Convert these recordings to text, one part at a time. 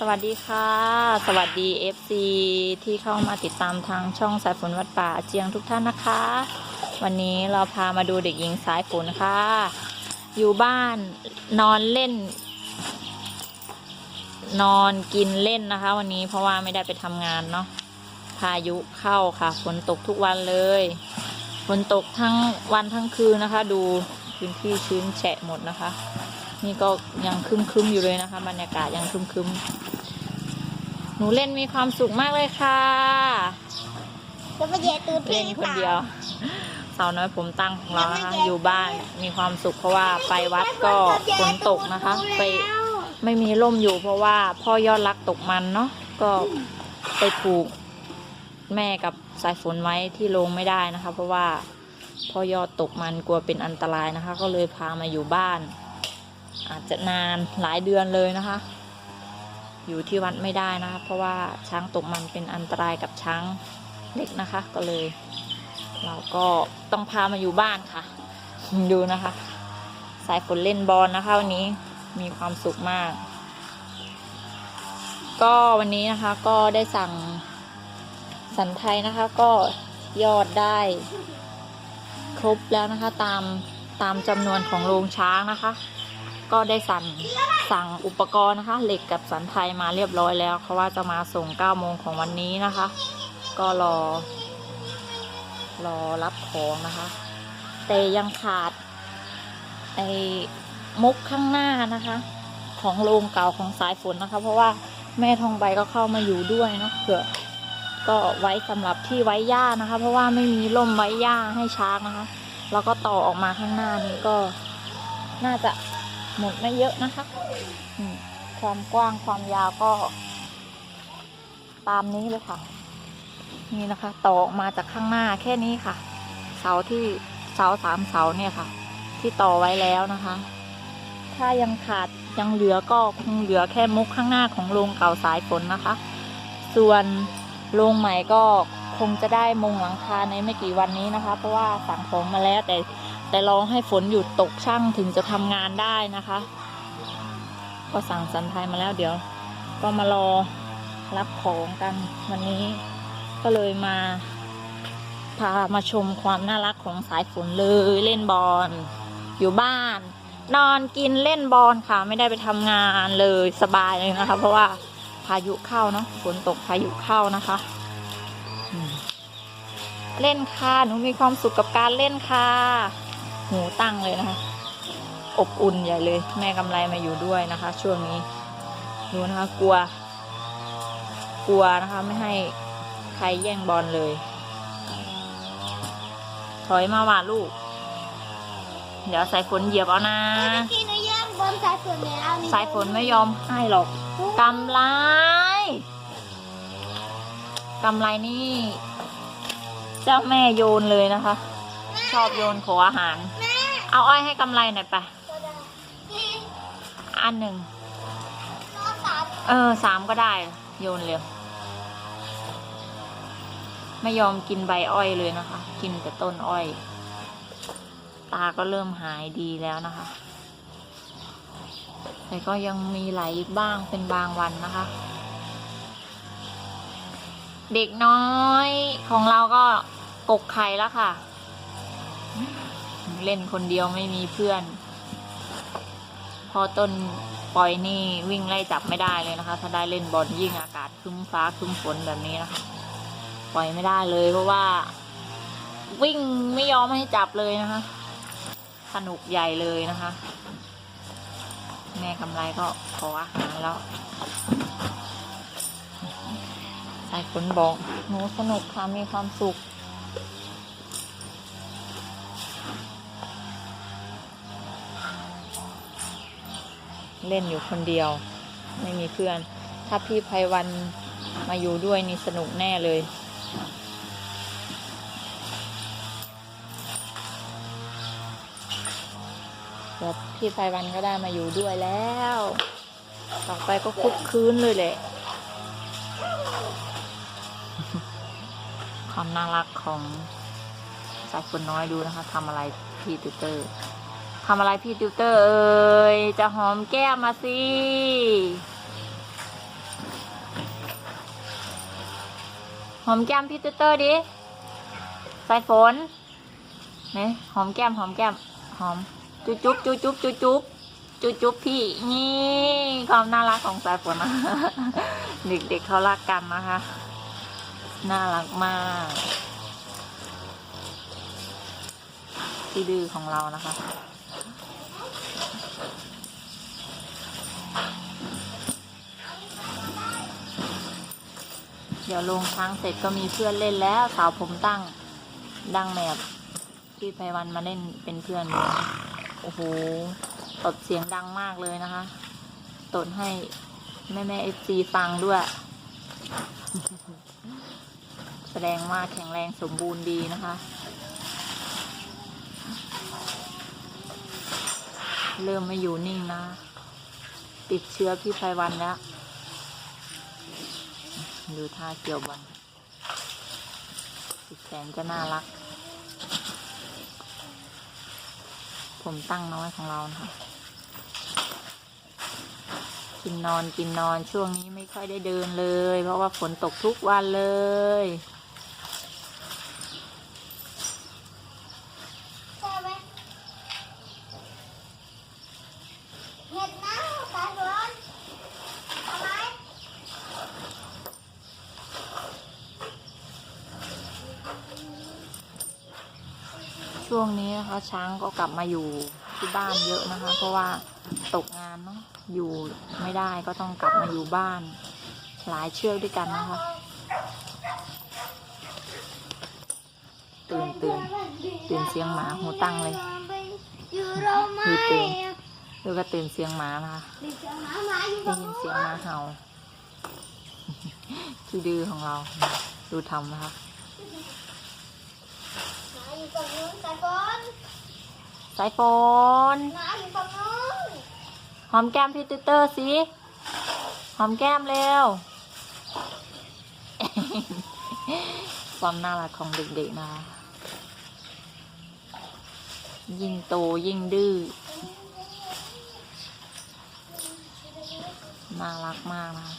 สวัสดีค่ะ สวัสดี FC ที่เข้ามาติดตามทางช่องสายฝนวัดป่าเจียงทุกท่านนะคะ วันนี้เราพามาดูเด็กหญิงสายฝนค่ะ อยู่บ้านนอนเล่น นอนกินเล่นนะคะ วันนี้เพราะว่าไม่ได้ไปทำงานเนาะพายุเข้าค่ะฝนตกทุกวันเลยฝนตกทั้งวันทั้งคืนนะคะ ดูพื้นที่ชื้นแฉะหมดนะคะนี่ก็ยังคึมคึมอยู่เลยนะคะ บรรยากาศยังคึมคึม หนูเล่นมีความสุขมากเลยค่ะจะไปเหยียดตูดพี่เล่นหรือคเปนล่าเดียว สาวน้อยผมตั้งของเรานะคะอยู่บ้านมีความสุขเพราะว่าไปวัดก็ฝนตกนะคะ ไปไม่มีร่มอยู่เพราะว่าพ่อยอดรักตกมันเนาะก็ไปผูกแม่กับสายฝนไว้ที่โรงไม่ได้นะคะ เพราะว่าพ่อยอดตกมันกลัวเป็นอันตรายนะคะ ก็เลยพามาอยู่บ้าน อาจจะนานหลายเดือนเลยนะคะ อยู่ที่วัดไม่ได้นะคะเพราะว่าช้างตกมันเป็นอันตรายกับช้างเล็กนะคะ ก็เลย เราก็ต้องพามาอยู่บ้านค่ะ ดูนะคะ สายฝนเล่นบอลนะคะวันนี้มีความสุขมาก ก็วันนี้นะคะก็ได้สั่งสันไทยนะคะก็ยอดได้ครบแล้วนะคะตามตามจำนวนของโรงช้างนะคะ ก็ได้สั่งสั่งอุปกรณ์นะคะ เหล็กกับสันไทยมาเรียบร้อยแล้วเขาว่าจะมาส่ง9โมงของวันนี้นะคะ ก็รอ รอรับของนะคะ แต่ยังขาดไอ้มุกข้างหน้านะคะ ของโรงเก่าของสายฝนนะคะ เพราะว่าแม่ทองใบก็เข้ามาอยู่ด้วยเนาะเผื่อก็ไว้สำหรับที่ไว้หญ้านะคะ เพราะว่าไม่มีร่มไว้หญ้าให้ช้างนะคะ แล้วก็ต่อออกมาข้างหน้านี้ก็น่าจะ หมดไม่เยอะนะคะความกว้างความยาวก็ ตามนี้เลยค่ะ นี่นะคะ ต่อออกมาจากข้างหน้าแค่นี้ค่ะ เสาที่เสาสามเสาเนี่ยค่ะ ที่ต่อไว้แล้วนะคะ ถ้ายังขาดยังเหลือก็คงเหลือแค่มุกข้างหน้าของโรงเก่าสายฝนนะคะ ส่วนโรงใหม่ก็คงจะได้มงหลังคาในไม่กี่วันนี้นะคะ เพราะว่าสั่งของมาแล้วแต่ แต่รอให้ฝนหยุดตกช่างถึงจะทำงานได้นะคะ ก็สั่งสันไทยมาแล้วเดี๋ยว ก็มารอรับของกันวันนี้ก็เลยมาพามาชมความน่ารักของสายฝนเลยเล่นบอลอยู่บ้าน นอนกินเล่นบอลค่ะ ไม่ได้ไปทำงานเลยสบายเลยนะคะ เพราะว่าพายุเข้าเนาะฝนตกพายุเข้านะคะอืมเล่นค่ะหนูมีความสุขกับการเล่นค่ะ หูตั้งเลยนะคะ อบอุ่นใหญ่เลย แม่กำไรมาอยู่ด้วยนะคะ ช่วงนี้ดูนะคะกลัว กลัวนะคะไม่ให้ใครแย่งบอลเลย ถอยมาว่าลูก เดี๋ยวสายฝนเหยียบเอานะเมื่อกี้หนูย่างบนสายฝนแล้วสายฝนไม่ยอมให้หรอกกำไรกำไรนี่ เจ้าแม่โยนเลยนะคะ ชอบโยนขออาหารแม่เอาอ้อยให้กำไรหน่อยไปนี่อันหนึ่งน้องสามเออสามก็ได้ โยนเร็ว ไม่ยอมกินใบอ้อยเลยนะคะ กินแต่ต้นอ้อย ตาก็เริ่มหายดีแล้วนะคะ แต่ก็ยังมีไหลบ้างเป็นบางวันนะคะ เด็กน้อยของเราก็กกไข่แล้วค่ะ เล่นคนเดียวไม่มีเพื่อน พอต้นปล่อยนี่วิ่งไล่จับไม่ได้เลยนะคะ ถ้าได้เล่นบอลยิ่งอากาศคึ้มฟ้าคึ้มฝนแบบนี้นะคะ ปล่อยไม่ได้เลยเพราะว่า วิ่งไม่ยอมให้จับเลยนะคะ สนุกใหญ่เลยนะคะ แม่กำไรก็ขออาหารแล้วสายฝนบอกหนูสนุกค่ะมีความสุข เล่นอยู่คนเดียว ไม่มีเพื่อน ถ้าพี่ไพวันมาอยู่ด้วยนี่สนุกแน่เลย เดี๋ยวพี่ไพวันก็ได้มาอยู่ด้วยแล้ว ต่อไปก็คุกคืนเลยแหละ ความน่ารักของสายฝนน้อยดูนะคะทำอะไรพี่ติเตอร์ ทำอะไรพี่ติวเตอร์เอ้ยจะหอมแก้มมาสิหอมแก้มพี่ติวเตอร์ดิสายฝนนี่หอมแก้มหอมแก้มหอมจุ๊บจุ๊บจุ๊บจุ๊บจุ๊บจุ๊บจุ๊บจุ๊บพี่นี่ความน่ารักของสายฝนนะเด็กๆเขารักกันนะคะ น่ารักมากที่ดื้อของเรานะคะ เดี๋ยวลงช้างเสร็จก็มีเพื่อนเล่นแล้วสาวผมตั้งดังแมบพี่ไพวันมาเล่นเป็นเพื่อน โอ้โหตดเสียงดังมากเลยนะคะตดให้แม่แม่เอฟซีฟังด้วย แสดงว่าแข็งแรงสมบูรณ์ดีนะคะ เริ่มไม่อยู่นิ่งนะ ติดเชื้อพี่ไพวันแล้ว ดูท่าเกี่ยวบอลติดแสนจะน่ารัก ผมตั้งน้อยของเรานะคะกินนอนกินนอนช่วงนี้ไม่ค่อยได้เดินเลย เพราะว่าฝนตกทุกวันเลย ใช่ไหมเห็ดนะสายฝนทำไม ช่ว ช้างก็กลับมาอยู่ที่บ้านเยอะนะคะ เพราะว่าตกงานเนาะอยู่ไม่ได้ก็ต้องกลับมาอยู่บ้าน หลายเชือกด้วยกันนะคะ ตื่นตื่นตื่นเสียงหมาหูตั้งเลยยู่โรมาคือตื่นดูก็ตื่นเสียงหมานะคะตื่นเสียงหมาหมาอยู่ได้ยินเสียงหมาเห่าที่ดื้อของเรา ดูทำนะคะ หมาอยู่ฝั่งนู้น สายฝนสายฝนหมาอยู่ฝั่งนู้นหอมแก้มพี่ติวเตอร์สิหอมแก้มเร็ว ความน่ารักของเด็กๆนะคะยิ่งโตยิ่งดื้อ น่ารักมากนะคะ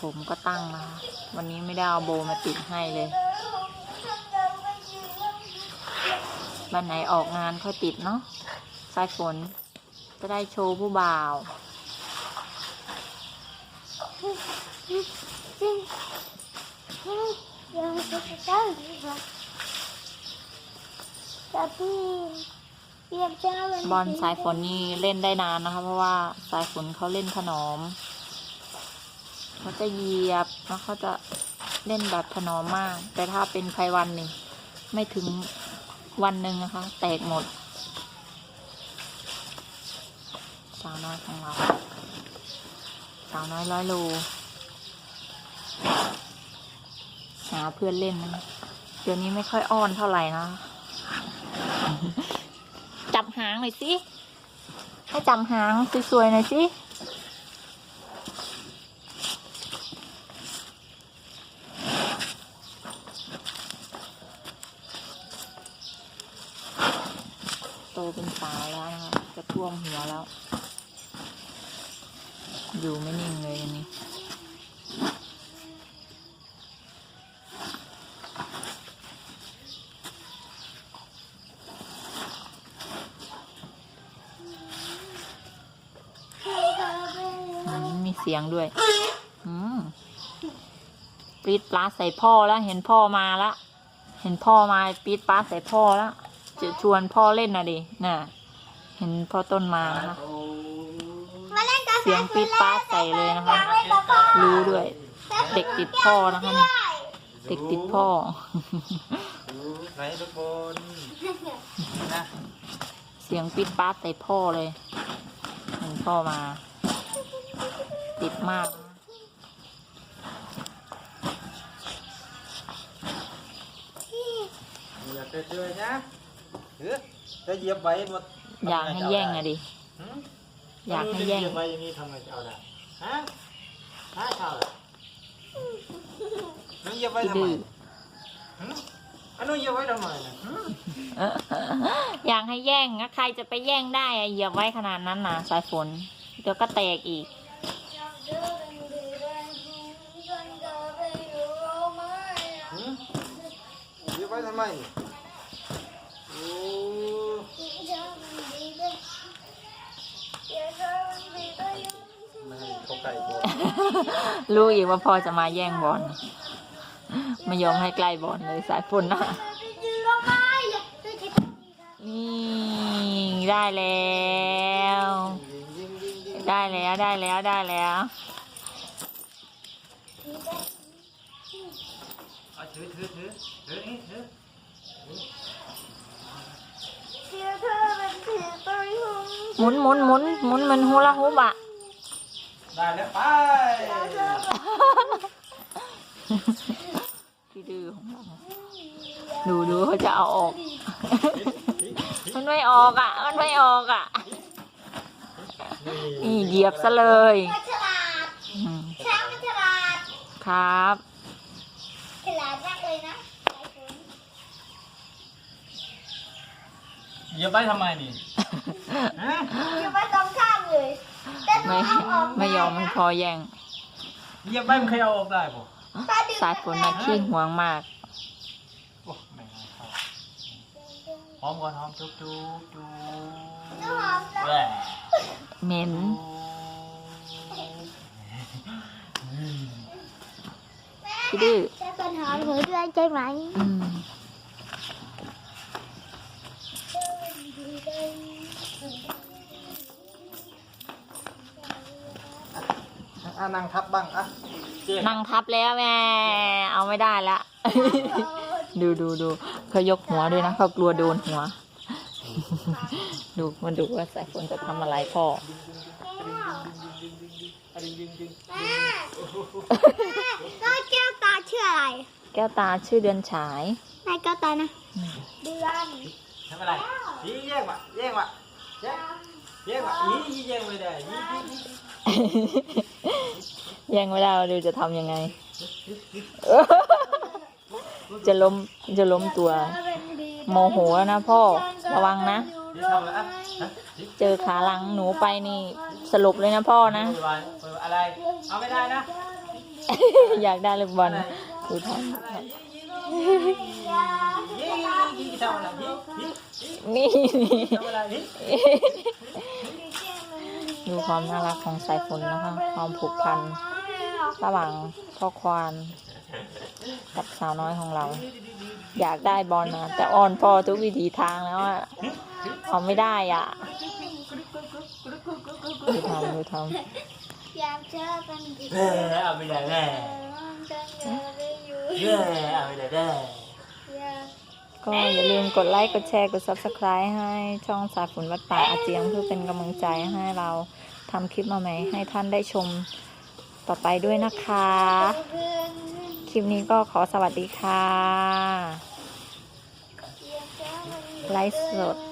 ผมก็ตั้งนะคะวันนี้ไม่ได้เอาโบมาติดให้เลย วันไหนออกงานค่อยติดเนาะสายฝนจะได้โชว์ผู้บ่าวยังจะได้ดีกว่าแต่พี่เรียกเจ้าบอลสายฝนนี่เล่นได้นานนะคะ เพราะว่าสายฝนเขาเล่นถนอมเขาจะเหยียบแล้วเขาจะเล่นแบบถนอมมาก แต่ถ้าเป็นไพวันนี่ไม่ถึง วันหนึ่งนะคะ แตกหมดสาวน้อยของเราสาวน้อยร้อยโลหาเพื่อนเล่นนะเดี๋ยวนี้ไม่ค่อยอ้อนเท่าไหร่นะ จับหางหน่อยสิ ให้จับหางสวยๆหน่อยสิ เป็นสาวแล้วนะคะจะท่วมหัวแล้ว อยู่ไม่นิ่งเลยอันนี้มีเสียงด้วย อืมปีดปลาใส่พ่อแล้ว เห็นพ่อมาแล้วเห็นพ่อมาปีดปลาใส่พ่อแล้ว จะชวนพ่อเล่นนะดิน่ะ เห็นพ่อต้นมานะคะ มาเล่นกับเสียงปี๊ดป๊าดใส่เลยนะคะ รู้ด้วย เด็กติดพ่อนะคะนี่เด็กติดพ่อ ไหนทุกคนนะเสียงปิดป้าดใส่พ่อเลยเห็นพ่อมา ติดมากนะอย่าเตยๆนะ เออจะเหยียบไว้หมดอยากให้แย่งอะดิ หืมอยากให้แย่งเหยียบไว้อย่างนี้ทำไงจะเอาได้ฮะฮะชาวล่ะน้องเหยียบไว้ที่ทำไมดื้อ หืมอันนู้นเหยียบไว้ทำไมนะหืมอยากให้แย่งนะใครจะไปแย่งได้อะเหยียบไว้ขนาดนั้นนะสายฝน เดี๋ยวก็แตกอีก Hãy subscribe cho kênh Ghiền Mì Gõ Để không bỏ lỡ ไว้ทำไมนี่ ไม่ให้เขาไก่บอลรู้อีกว่าพ่อจะมาแย่งบอลไม่ยอมให้ใกล้บอลเลยสายฝนน่ะนี่ได้แล้ว ได้แล้วได้แล้วได้แล้วเอาถือถือถือถือนี่ถือ หมุนหมุนหมุนหมุนเหมันฮูลาฮูปอะได้แล้วไปพี่ดื้อของเราดูดูเขาจะเอาออก มันไม่ออกอะ มันไม่ออกอะ นี่เหยียบซะเลยมันฉลาดอืมช้างมันฉลาดครับ ฉลาดมากเลยนะ เหยียบไว้ทำไมนี่ฮะอยู่ไปสองข้างเลย แต่หนูไม่เอาออกไม่ยอมให้พอแย่ง เหยียบไว้มันเคยเอาออกได้ป่ะสายฝนนะขี้ห่วงมาก โอ้ไม่เอาเข้าหอมก่อนหอมจุ๊บจุ๊บจุ๊บน้ำหอมนะแหว่เหม็น พี่ดื้อ จะเป็นหอมหนูด้วยใช่ไหม อืม อะนั่งทับบ้างอะเจ๊นั่งทับแล้วแม่เอาไม่ได้ละ ดูดูดูเขายกหัวด้วยนะเขากลัวโดนหัว ดูมันดูว่าสายฝนจะทำอะไรพ่อยิงยิงยิงแม่แม่แก้วตาชื่ออะไรแก้วตาชื่อเดือนฉาย แม่แก้วตานะ เดือนทำอะไร ยี่แย่งว่ะแย่งว่ะแย่งแย่งว่ะยี่ยี่แย่งไม่ได้ยี่ยี่ยี่ยังไม่ได้เราดูจะทำยังไง จะล้มจะล้มตัว โมโหแล้วนะพ่อระวังนะยี่ทำอะไรอะฮะยี่เจอขาหลังหนูไปนี่สลบเลยนะพ่อนะเปิดไว้เปิดอะไรเอาไม่ได้นะ อยากได้ลูกบอลดูทอะ นี่ดูความน่ารักของสายฝนนะคะ ความผูกพันระหว่างพ่อควานกับสาวน้อยของเรา อยากได้บอลนะแต่อ่อนพอทุกวิถีทางแล้วอะเอาไม่ได้อะดูทำดูทอยากเจอกันดีเออเอาไม่ได้แน่จังเอยู่เออเอาไม่ได้แน่ ก็อย่าลืมกดไลค์ กดแชร์ กด subscribe ให้ช่องสายฝนวัดป่าอาเจียงเพื่อเป็นกำลังใจให้เราทำคลิปมาใหม่ให้ท่านได้ชมต่อไปด้วยนะคะ คลิปนี้ก็ขอสวัสดีค่ะ ไลฟ์สด